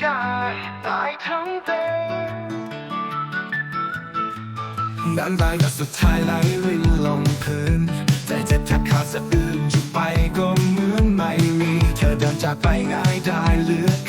ได้ตายทั้งเป็นบางบางก็สุดท้ายไหลรินลงพื้น แต่เจ็บแทบขาดสะอื้นจะไปก็เหมือนไม่มี เธอเดินจากไปง่ายได้เหลือ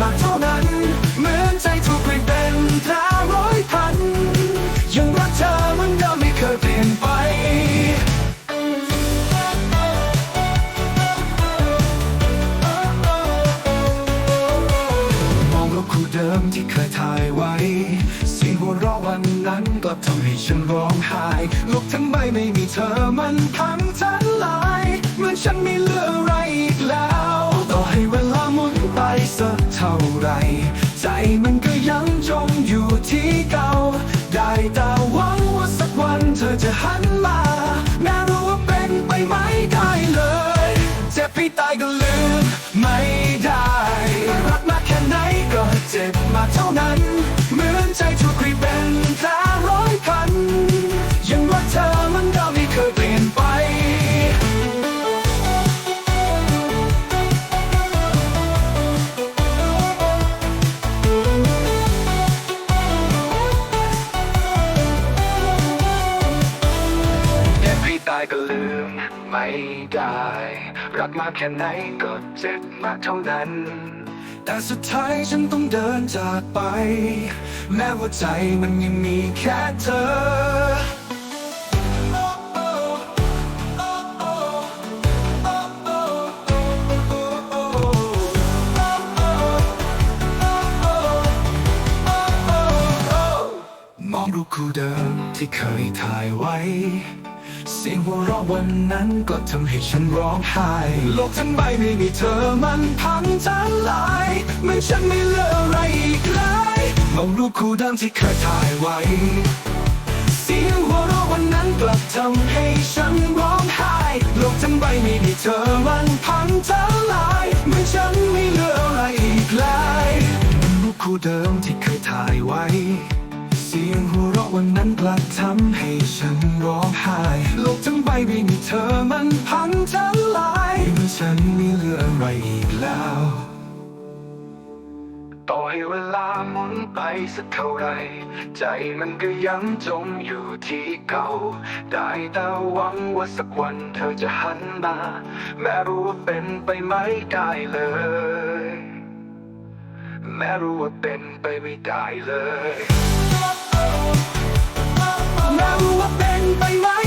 มากเท่านั้น เหมือนใจถูกกรีดเป็นแผลร้อยพัน ยังรักเธอเหมันเดิมไม่เคยเปลี่ยนไปมองรูปคู่เดิมที่เคยถ่ายไว้เสียงหัวเราะวันนั้นก็ทำให้ฉันร้องไห้ลูกทำไมไม่มีเธอมันพังทลาย เหมือนฉันไม่เหลือ ใจมันก็ยังจมอยู่ที่เก่า ได้แต่หวังว่าสักวันเธอจะหัน ไม่ได้ รักมากแค่ไหนก็เจ็บมากเท่านั้น แต่สุดท้ายฉันต้องเดินจากไป แม้ว่าใจมันยังมีแค่เธอมองรูปคู่เดิมที่เคยถ่ายไว้ เสียงหัวเราะวันนั้นก็ทำให้ฉันร้องไห้ โลกทั้งใบไม่มีเธอมันพังทลายเหมือนฉันไม่เหลืออะไรอีกเลยมองรูปคู่เดิมที่เคยถ่ายไว้ เสียงหัวเราะวันนั้นกลับทำให้ฉันร้องไห้ โลกทั้งใบไม่มีเธอมันพังทลายเหมือนฉันไม่เหลืออะไรอีกเลยรูปคู่เดิมที่ เราะวักลับทำให้ฉันร้องไห้โลกทั้งใบไม่มีเธอมันพังทลายเมื่อฉันไม่เหลืออะไรอีกแล้ว ต่อให้เวลาหมุนไปสักเท่าไร ใจมันก็ยังจมอยู่ที่เก่า ได้แต่หวังว่าสักวันเธอจะหันมา แม้รู้ว่าเป็นไปไม่ได้เลย แม้รู้ว่าเป็นไปไม่ได้เลย เราว่าเป็นไปไม่